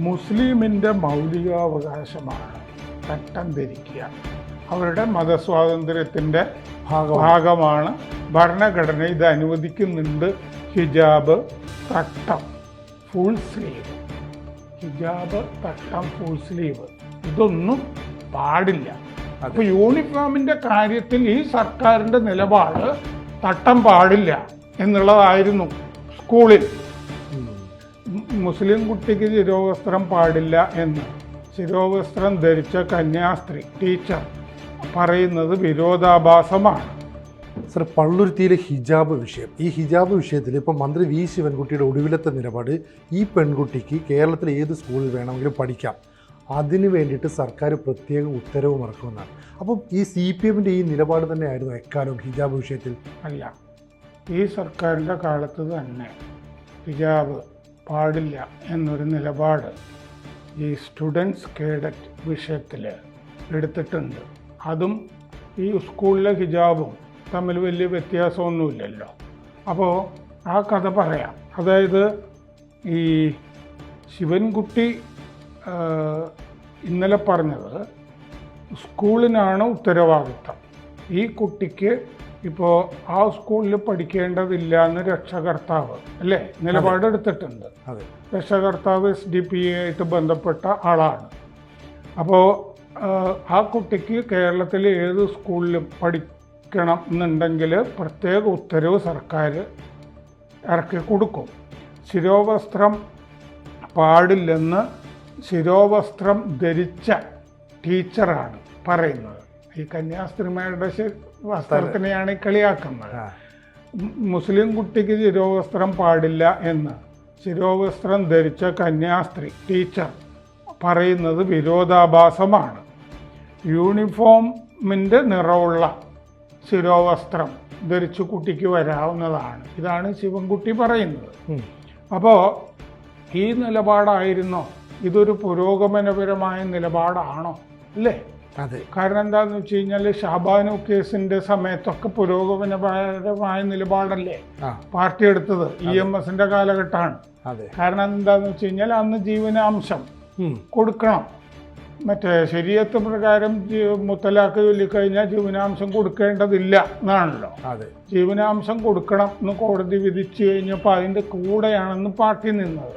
മുസ്ലിമിന്റെ മൗലികാവകാശമാണ്. ചട്ടം ധരിക്കുക അവരുടെ മതസ്വാതന്ത്ര്യത്തിന്റെ ഭാഗമാണ്. ഭരണഘടന ഇത് അനുവദിക്കുന്നുണ്ട്. ഹിജാബ് തട്ടം ഫുൾ സ്ലീവ് ഹിജാബ് തട്ടം ഫുൾ സ്ലീവ് ഇതൊന്നും പാടില്ല. അപ്പോൾ യൂണിഫോമിന്റെ കാര്യത്തിൽ ഈ സർക്കാരിന്റെ നിലപാട് തട്ടം പാടില്ല എന്നുള്ളതായിരുന്നു സ്കൂളിൽ. മുസ്ലിം കുട്ടിക്ക് ശിരോവസ്ത്രം പാടില്ല എന്ന് ശിരോവസ്ത്രം ധരിച്ച കന്യാസ്ത്രീ ടീച്ചർ പറയുന്നത് വിരോധാഭാസമാണ്. സർ പള്ളുരുത്തിയിലെ ഹിജാബ് വിഷയം. ഈ ഹിജാബ് വിഷയത്തിൽ ഇപ്പം മന്ത്രി വി. ശിവൻകുട്ടിയുടെ ഒടുവിലത്തെ നിലപാട് ഈ പെൺകുട്ടിക്ക് കേരളത്തിലെ ഏത് സ്കൂളിൽ വേണമെങ്കിലും പഠിക്കാം. അതിനു വേണ്ടിയിട്ട് സർക്കാർ പ്രത്യേക ഉത്തരവും ഇറക്കുമെന്നാണ് അപ്പം ഈ സി പി എമ്മിന്റെ ഈ നിലപാട് തന്നെയായിരുന്നു എക്കാലം ഹിജാബ് വിഷയത്തിൽ? അല്ല ഈ സർക്കാരിന്റെ കാലത്ത് തന്നെ ഹിജാബ് പാടില്ല എന്നൊരു നിലപാട് ഈ സ്റ്റുഡൻസ് കേഡറ്റ് വിഷയത്തിൽ എടുത്തിട്ടുണ്ട്. അതും ഈ സ്കൂളിലെ ഹിജാബും തമ്മിൽ വലിയ വ്യത്യാസമൊന്നുമില്ലല്ലോ. അപ്പോൾ ആ കഥ പറയാം. അതായത് ഈ ശിവൻകുട്ടി ഇന്നലെ പറഞ്ഞത് സ്കൂളിനാണ് ഉത്തരവാദിത്തം. ഈ കുട്ടിക്ക് ഇപ്പോൾ ആ സ്കൂളിൽ പഠിക്കേണ്ടതില്ല എന്ന് രക്ഷകർത്താവ് അല്ലേ? നിലപാടെടുത്തിട്ടുണ്ട്. രക്ഷകർത്താവ് എസ് ഡി പി ആയിട്ട് ബന്ധപ്പെട്ട ആളാണ്. അപ്പോൾ ആ കുട്ടിക്ക് കേരളത്തിലെ ഏത് സ്കൂളിലും പഠിക്കണം എന്നുണ്ടെങ്കിൽ പ്രത്യേക ഉത്തരവ് സർക്കാർ ഇറക്കി കൊടുക്കും. ശിരോവസ്ത്രം പാടില്ലെന്ന് ശിരോവസ്ത്രം ധരിച്ച ടീച്ചറാണ് പറയുന്നത്. ഈ കന്യാസ്ത്രീമാരുടെ വസ്ത്രത്തിനെയാണ് ഈ കളിയാക്കുന്നത്. മുസ്ലിം കുട്ടിക്ക് ശിരോവസ്ത്രം പാടില്ല എന്ന്. ശിരോവസ്ത്രം ധരിച്ച കന്യാസ്ത്രീ ടീച്ചർ പറയുന്നത് വിരോധാഭാസമാണ്. യൂണിഫോമിന്റെ നിറമുള്ള ശിരോവസ്ത്രം ധരിച്ച് കുട്ടിക്ക് വരാവുന്നതാണ്. ഇതാണ് ശിവൻകുട്ടി പറയുന്നത്. അപ്പോൾ ഈ നിലപാടായിരുന്നോ? ഇതൊരു പുരോഗമനപരമായ നിലപാടാണോ? അല്ലേ? അതെ. കാരണം എന്താന്ന് വെച്ച് കഴിഞ്ഞാൽ ഷാബാനു കേസിന്റെ സമയത്തൊക്കെ പുരോഗമനപരമായ നിലപാടല്ലേ? പാർട്ടി എടുത്തത്. ഇ എം എസിന്റെ കാലഘട്ടമാണ്. അതെ. കാരണം എന്താന്ന് വെച്ച് കഴിഞ്ഞാൽ അന്ന് ജീവനാംശം കൊടുക്കണം. മറ്റേ ശരീരത്ത് പ്രകാരം മുത്തലാക്ക് മുത്തലാഖ് ചൊല്ലിക്കഴിഞ്ഞാൽ ജീവനാംശം കൊടുക്കേണ്ടതില്ല എന്നാണല്ലോ. അതെ. ജീവനാംശം കൊടുക്കണം എന്ന് കോടതി വിധിച്ചു കഴിഞ്ഞപ്പോൾ അതിന്റെ കൂടെയാണെന്ന് പാർട്ടി നിന്നത്.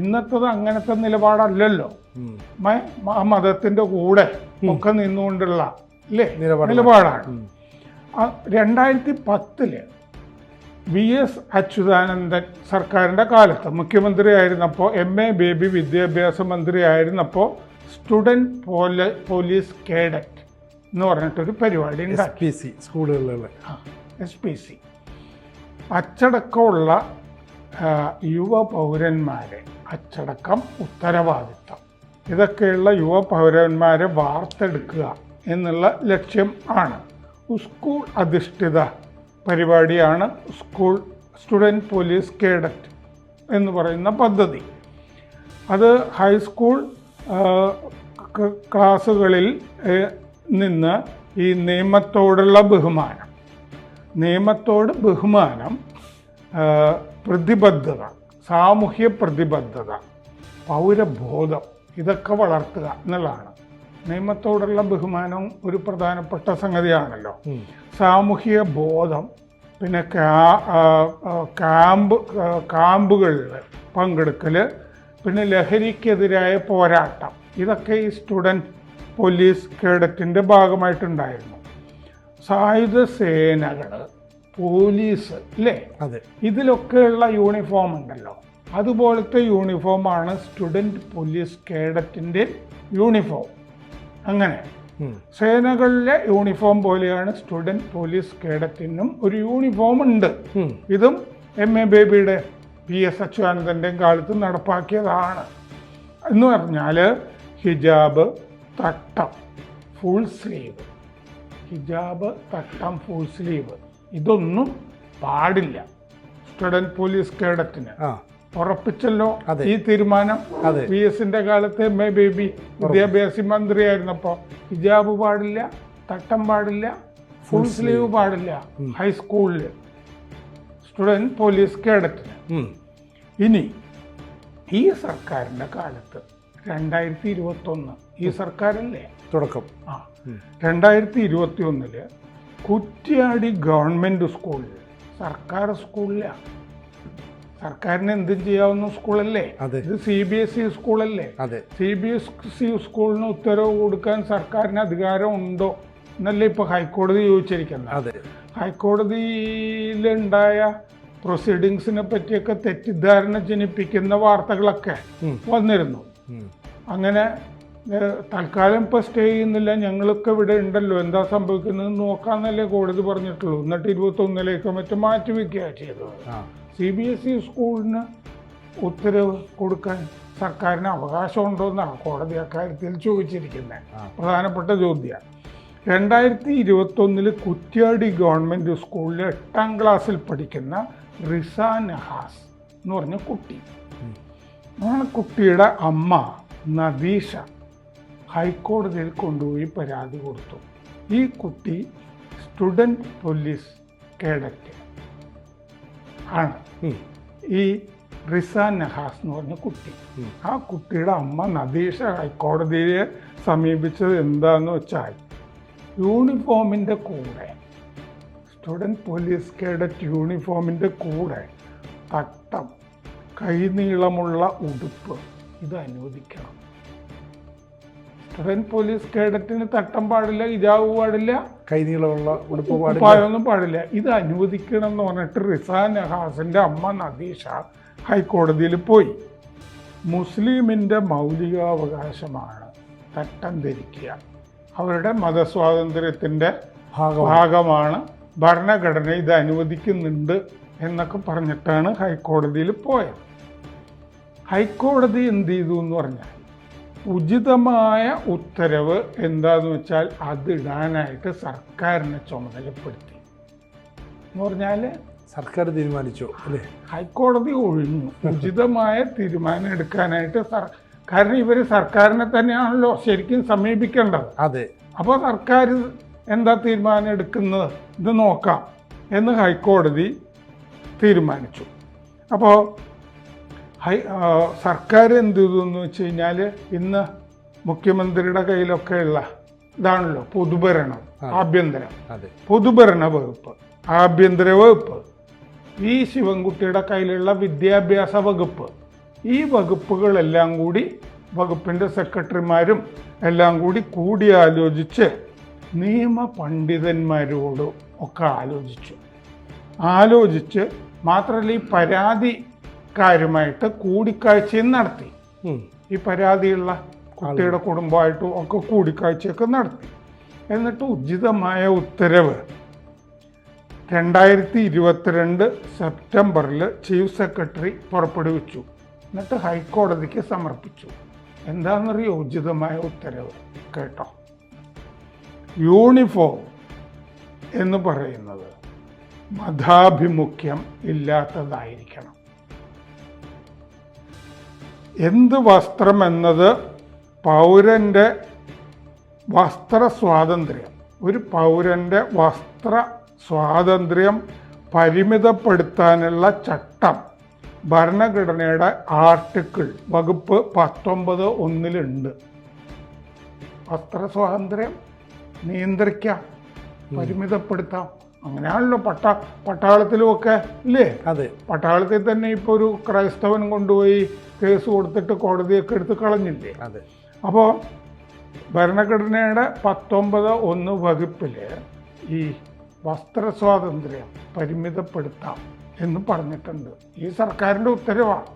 ഇന്നത്തത് അങ്ങനത്തെ നിലപാടല്ലല്ലോ. ആ മതത്തിന്റെ കൂടെ ഒക്കെ നിന്നുകൊണ്ടുള്ള അല്ലേ നിലപാടാണ്. രണ്ടായിരത്തി പത്തിൽ വി എസ് അച്യുതാനന്ദൻ സർക്കാരിന്റെ കാലത്ത് മുഖ്യമന്ത്രിയായിരുന്നപ്പോൾ എം എ ബേബി വിദ്യാഭ്യാസ മന്ത്രിയായിരുന്നപ്പോൾ സ്റ്റുഡന്റ് പോല പോലീസ് കേഡറ്റ് എന്ന് പറഞ്ഞിട്ടൊരു പരിപാടി S P C സ്കൂളുകളിലുള്ള. S P C. അച്ചടക്കമുള്ള യുവ പൗരന്മാരെ അച്ചടക്കം ഉത്തരവാദിത്തം. ഇതൊക്കെയുള്ള യുവ പൗരന്മാരെ വാർത്തെടുക്കുക എന്നുള്ള ലക്ഷ്യം ആണ്. സ്കൂൾ അധിഷ്ഠിത പരിപാടിയാണ് സ്കൂൾ സ്റ്റുഡന്റ് പോലീസ് കേഡറ്റ് എന്ന് പറയുന്ന പദ്ധതി. അത് ഹൈസ്കൂൾ ക്ലാസ്സുകളിൽ നിന്ന് ഈ നിയമത്തോടുള്ള ബഹുമാനം. നിയമത്തോട് ബഹുമാനം പ്രതിബദ്ധത. സാമൂഹ്യ പ്രതിബദ്ധത പൗരബോധം ഇതൊക്കെ വളർത്തുക എന്നുള്ളതാണ്. നിയമത്തോടുള്ള ബഹുമാനം ഒരു പ്രധാനപ്പെട്ട സംഗതിയാണല്ലോ. സാമൂഹ്യ സാമൂഹിക ബോധം പിന്നെ ക്യാമ്പ് ക്യാമ്പുകളിൽ പങ്കെടുക്കൽ പിന്നെ ലഹരിക്കെതിരായ പോരാട്ടം. ഇതൊക്കെ ഈ സ്റ്റുഡന്റ് പോലീസ് കേഡറ്റിന്റെ ഭാഗമായിട്ടുണ്ടായിരുന്നു. സായുധ സേനകൾ പോലീസ് അല്ലേ അതെ. ഇതിലൊക്കെയുള്ള യൂണിഫോം ഉണ്ടല്ലോ. അതുപോലത്തെ യൂണിഫോമാണ് സ്റ്റുഡന്റ് പോലീസ് കേഡറ്റിന്റെ യൂണിഫോം. അങ്ങനെ. സേനകളിലെ യൂണിഫോം പോലെയാണ് സ്റ്റുഡന്റ് പോലീസ് കേഡറ്റിനും ഒരു യൂണിഫോം ഉണ്ട്. ഇതും എം എ ബേബിയുടെ പി എസ് അച്യുതാനന്ദന്റെയും കാലത്ത് നടപ്പാക്കിയതാണ്. എന്ന് പറഞ്ഞാൽ ഹിജാബ് തട്ടം ഫുൾ സ്ലീവ് ഹിജാബ് തട്ടം ഫുൾ സ്ലീവ് ഇതൊന്നും പാടില്ല. Student police കേഡറ്റിന്. ഉറപ്പിച്ചല്ലോ ഈ തീരുമാനം. പി എസിന്റെ കാലത്ത് എ ബേബി വിദ്യാഭ്യാസ മന്ത്രിയായിരുന്നപ്പോൾ ഹിജാബ് പാടില്ല തട്ടം പാടില്ല ഫുൾ സ്ലീവ് പാടില്ല. ഹൈസ്കൂളിൽ സ്റ്റുഡന്റ് പോലീസ് കേഡറ്റിന്. ഇനി ഈ സർക്കാരിന്റെ കാലത്ത് രണ്ടായിരത്തി ഇരുപത്തൊന്ന് ഈ സർക്കാരല്ലേ? തുടക്കം. ആ. രണ്ടായിരത്തി ഇരുപത്തി ഒന്നിൽ കുറ്റ്യാടി ഗവൺമെന്റ് സ്കൂളിൽ. സർക്കാർ സ്കൂളിലാണ് സർക്കാരിന് എന്തും ചെയ്യാവുന്ന സ്കൂളല്ലേ. ഇത് സി ബി എസ് ഇ സ്കൂളല്ലേ? സി ബി എസ് ഇ സ്കൂളിന് ഉത്തരവ് കൊടുക്കാൻ സർക്കാരിന് അധികാരം ഉണ്ടോ എന്നല്ലേ ഇപ്പോൾ ഹൈക്കോടതി ചോദിച്ചിരിക്കുന്നത്. അതെ. ഹൈക്കോടതിയിലുണ്ടായ പ്രൊസീഡിങ്സിനെ പറ്റിയൊക്കെ തെറ്റിദ്ധാരണ ജനിപ്പിക്കുന്ന വാർത്തകളൊക്കെ വന്നിരുന്നു. അങ്ങനെ തൽക്കാലം ഇപ്പോൾ സ്റ്റേ ചെയ്യുന്നില്ല. ഞങ്ങളൊക്കെ ഇവിടെ ഉണ്ടല്ലോ. എന്താ സംഭവിക്കുന്നത് നോക്കാന്നല്ലേ കോടതി പറഞ്ഞിട്ടുള്ളൂ. എന്നിട്ട് ഇരുപത്തൊന്നിലേക്ക് മറ്റും മാറ്റി വെക്കുകയാണ് ചെയ്തത്. സി ബി എസ് ഇ സ്കൂളിന് ഉത്തരവ് കൊടുക്കാൻ സർക്കാരിന് അവകാശമുണ്ടോ എന്നാണ് കോടതി അക്കാര്യത്തിൽ ചോദിച്ചിരിക്കുന്നത് പ്രധാനപ്പെട്ട ചോദ്യമാണ് രണ്ടായിരത്തി ഇരുപത്തൊന്നിൽ കുറ്റ്യാടി ഗവൺമെന്റ് സ്കൂളിൽ എട്ടാം ക്ലാസ്സിൽ പഠിക്കുന്ന റിസ നഹാസ് എന്ന് പറഞ്ഞ കുട്ടി. ആ കുട്ടിയുടെ അമ്മ നദീഷ. ഹൈക്കോടതിയിൽ കൊണ്ടുപോയി പരാതി കൊടുത്തു. ഈ കുട്ടി സ്റ്റുഡന്റ് പോലീസ് കേഡറ്റ് ആണ്. ഈ റിസ നഹാസ് എന്ന് പറഞ്ഞ കുട്ടി. ആ കുട്ടിയുടെ അമ്മ നദീഷ ഹൈക്കോടതിയെ സമീപിച്ചത് എന്താന്ന് വെച്ചാൽ യൂണിഫോമിന്റെ കൂടെ സ്റ്റുഡന്റ് പോലീസ് കേഡറ്റ് യൂണിഫോമിന്റെ കൂടെ തട്ടം കൈനീളമുള്ള ഉടുപ്പ് ഇത് അനുവദിക്കണം. സ്റ്റുഡന്റ് പോലീസ് കേഡറ്റിന് തട്ടം പാടില്ല ഇതാവ് പാടില്ല കൈനീളമുള്ള ഉടുപ്പ് പാടില്ല. ഉപ്പായൊന്നും പാടില്ല. ഇത് അനുവദിക്കണം എന്ന് പറഞ്ഞിട്ട് റിസാൻ നഹാസിന്റെ അമ്മ നദീഷ ഹൈക്കോടതിയിൽ പോയി. മുസ്ലിമിന്റെ മൗലികാവകാശമാണ് തട്ടം ധരിക്കുക. അവരുടെ മതസ്വാതന്ത്ര്യത്തിന്റെ ഭാഗമാണ്. ഭരണഘടന ഇത് അനുവദിക്കുന്നുണ്ട് എന്നൊക്കെ പറഞ്ഞിട്ടാണ് ഹൈക്കോടതിയിൽ പോയത്. ഹൈക്കോടതി എന്ത് ചെയ്തു എന്ന് പറഞ്ഞാൽ ഉചിതമായ ഉത്തരവ് എന്താന്ന് വെച്ചാൽ അതിടാനായിട്ട് സർക്കാരിനെ ചുമതലപ്പെടുത്തി. എന്ന് പറഞ്ഞാൽ സർക്കാർ തീരുമാനിച്ചു അല്ലേ? ഹൈക്കോടതി ഒഴിഞ്ഞു. ഉചിതമായ തീരുമാനം എടുക്കാനായിട്ട് സർ കാരണം ഇവർ സർക്കാരിനെ തന്നെയാണല്ലോ ശരിക്കും സമീപിക്കേണ്ടത്. അതെ. അപ്പോൾ സർക്കാർ എന്താ തീരുമാനം എടുക്കുന്നത്? ഇത് നോക്കാം എന്ന് ഹൈക്കോടതി തീരുമാനിച്ചു. അപ്പോൾ ഹൈ സർക്കാർ എന്ത് ചെയ്തു എന്ന് വെച്ച് കഴിഞ്ഞാൽ ഇന്ന് മുഖ്യമന്ത്രിയുടെ കയ്യിലൊക്കെ ഉള്ള ഇതാണല്ലോ പൊതുഭരണം ആഭ്യന്തരം. പൊതുഭരണ വകുപ്പ് ആഭ്യന്തര വകുപ്പ് ഈ ശിവൻകുട്ടിയുടെ കയ്യിലുള്ള വിദ്യാഭ്യാസ വകുപ്പ്. ഈ വകുപ്പുകളെല്ലാം കൂടി വകുപ്പിന്റെ സെക്രട്ടറിമാരും എല്ലാം കൂടി കൂടിയാലോചിച്ച് നിയമ പണ്ഡിതന്മാരോട് ഒക്കെ ആലോചിച്ചു. ആലോചിച്ച് മാത്രമല്ല ഈ പരാതിക്കാരുമായിട്ട് കൂടിക്കാഴ്ചയും നടത്തി. ഈ പരാതിയുള്ള കുട്ടിയുടെ കുടുംബമായിട്ടും ഒക്കെ കൂടിക്കാഴ്ചയൊക്കെ നടത്തി. എന്നിട്ട് ഉചിതമായ ഉത്തരവ്. രണ്ടായിരത്തി ഇരുപത്തിരണ്ട് സെപ്റ്റംബറിൽ ചീഫ് സെക്രട്ടറി പുറപ്പെടുവിച്ചു. എന്നിട്ട് ഹൈക്കോടതിക്ക് സമർപ്പിച്ചു. എന്താണെന്നറിയോ ഉചിതമായ ഉത്തരവ്? കേട്ടോ. യൂണിഫോം എന്ന് പറയുന്നത് മതാഭിമുഖ്യം ഇല്ലാത്തതായിരിക്കണം. എന്ത് വസ്ത്രം എന്നത് പൗരന്റെ വസ്ത്ര സ്വാതന്ത്ര്യം? ഒരു പൗരന്റെ വസ്ത്ര സ്വാതന്ത്ര്യം പരിമിതപ്പെടുത്താനുള്ള ചട്ടം ഭരണഘടനയുടെ ആർട്ടിക്കിൾ വകുപ്പ് പത്തൊമ്പത് ഒന്നിലുണ്ട്. വസ്ത്ര സ്വാതന്ത്ര്യം നിയന്ത്രിക്കാം പരിമിതപ്പെടുത്താം. അങ്ങനെയാണല്ലോ പട്ട പട്ടാളത്തിലുമൊക്കെ ഇല്ലേ? അതെ. പട്ടാളത്തിൽ തന്നെ ഇപ്പോൾ ഒരു ക്രൈസ്തവൻ കൊണ്ടുപോയി കേസ് കൊടുത്തിട്ട് കോടതിയൊക്കെ എടുത്ത് കളഞ്ഞില്ലേ? അതെ. അപ്പോൾ ഭരണഘടനയുടെ പത്തൊമ്പത് ഒന്ന് വകുപ്പിൽ ഈ വസ്ത്ര സ്വാതന്ത്ര്യം പരിമിതപ്പെടുത്താം എന്ന് പറഞ്ഞിട്ടുണ്ട്. ഈ സർക്കാരിന്റെ ഉത്തരവാണ്.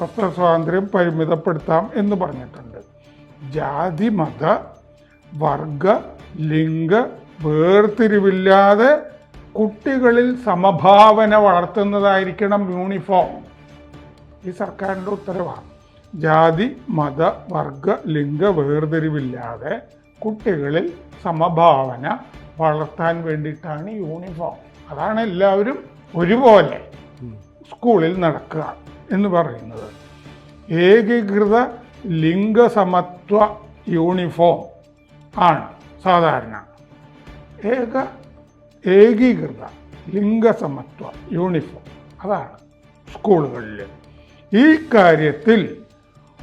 വസ്ത്ര സ്വാതന്ത്ര്യം പരിമിതപ്പെടുത്താം എന്ന് പറഞ്ഞിട്ടുണ്ട്. ജാതി മത വർഗ ലിംഗ വേർതിരിവില്ലാതെ കുട്ടികളിൽ സമഭാവന വളർത്തുന്നതായിരിക്കണം യൂണിഫോം. ഈ സർക്കാരിന്റെ ഉത്തരവാണ്. ജാതി മത വർഗ ലിംഗ വേർതിരിവില്ലാതെ കുട്ടികളിൽ സമഭാവന വളർത്താൻ വേണ്ടിയിട്ടാണ് യൂണിഫോം. അതാണ് എല്ലാവരും ഒരുപോലെ സ്കൂളിൽ നടക്കുക എന്ന് പറയുന്നത്. ഏകീകൃത ലിംഗസമത്വ യൂണിഫോം ആണ് സാധാരണ. ഏക ഏകീകൃത ലിംഗസമത്വ യൂണിഫോം. അതാണ് സ്കൂളുകളിൽ ഈ കാര്യത്തിൽ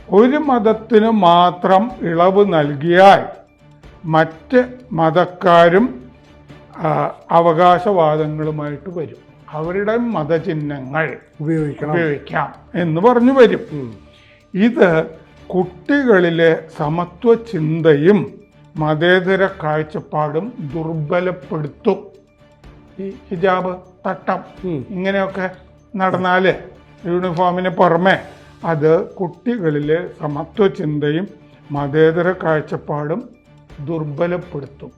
ഒരു മതത്തിന് മാത്രം ഇളവ് നൽകിയാൽ മറ്റ് മതക്കാരും അവകാശവാദങ്ങളുമായിട്ട് വരും. അവരുടെ മതചിഹ്നങ്ങൾ ഉപയോഗിക്കണം. ഉപയോഗിക്കാം എന്ന് പറഞ്ഞു വരും. ഇത് കുട്ടികളിലെ സമത്വ ചിന്തയും മതേതര കാഴ്ചപ്പാടും ദുർബലപ്പെടുത്തും. ഈ ഹിജാബ് തട്ടം ഇങ്ങനെയൊക്കെ നടന്നാൽ യൂണിഫോമിന് പുറമെ അത് കുട്ടികളിലെ സമത്വ ചിന്തയും മതേതര കാഴ്ചപ്പാടും ദുർബലപ്പെടുത്തും.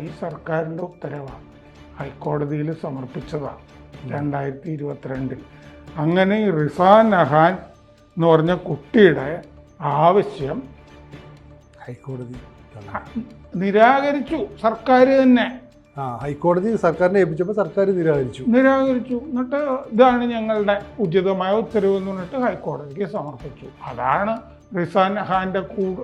ഈ സർക്കാരിന്റെ ഉത്തരവാണ്. ഹൈക്കോടതിയിൽ സമർപ്പിച്ചതാണ് രണ്ടായിരത്തി ഇരുപത്തിരണ്ടിൽ അങ്ങനെ റിസാൻ നഹാൻ എന്ന് പറഞ്ഞ കുട്ടിയുടെ ആവശ്യം ഹൈക്കോടതി നിരാകരിച്ചു. സർക്കാർ തന്നെ. ആ ഹൈക്കോടതി സർക്കാരിനെ ഏൽപ്പിച്ചപ്പോൾ സർക്കാർ നിരാകരിച്ചു. നിരാകരിച്ചു. എന്നിട്ട് ഇതാണ് ഞങ്ങളുടെ ഉചിതമായ ഉത്തരവ് എന്ന് പറഞ്ഞിട്ട് ഹൈക്കോടതിക്ക് സമർപ്പിച്ചു. അതാണ് റിസാൻ ഹാന്റെ കൂട്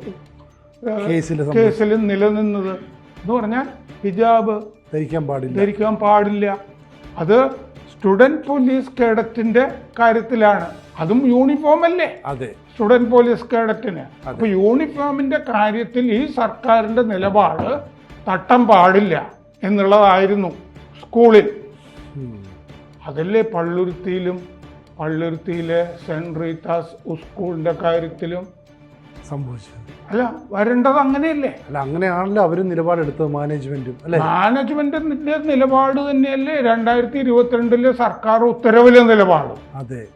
കേസിൽ കേസിൽ നിലനിന്നത്. എന്ന് പറഞ്ഞാൽ ഹിജാബ് ധരിക്കാൻ പാടില്ല. ധരിക്കാൻ പാടില്ല. അത് സ്റ്റുഡന്റ് പോലീസ് കേഡറ്റിന്റെ കാര്യത്തിലാണ്. അതും യൂണിഫോം അല്ലേ? അതെ. സ്റ്റുഡന്റ് പോലീസ് കേഡറ്റിന്. അപ്പൊ യൂണിഫോമിന്റെ കാര്യത്തിൽ ഈ സർക്കാരിന്റെ നിലപാട് തട്ടം പാടില്ല എന്നുള്ളതായിരുന്നു സ്കൂളിൽ. അതല്ലേ പള്ളുരുത്തിയിലും പള്ളുരുത്തിയിലെ സെന്റ് റീത്താസ് സ്കൂളിന്റെ കാര്യത്തിലും സംഭവിച്ചത്. അല്ല വരേണ്ടത് അങ്ങനെയല്ലേ? അല്ല അങ്ങനെയാണല്ലോ അവരും നിലപാടെടുത്തത് മാനേജ്മെന്റും അല്ലെ? മാനേജ്മെന്റിന്റെ നിലപാട് തന്നെയല്ലേ രണ്ടായിരത്തി ഇരുപത്തിരണ്ടിലെ സർക്കാർ ഉത്തരവിലെ നിലപാട്. അതെ.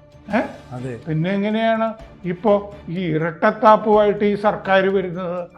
അതെ. പിന്നെ എങ്ങനെയാണ് ഇപ്പോ ഈ ഇരട്ടത്താപ്പുമായിട്ട് ഈ സർക്കാർ വരുന്നത്?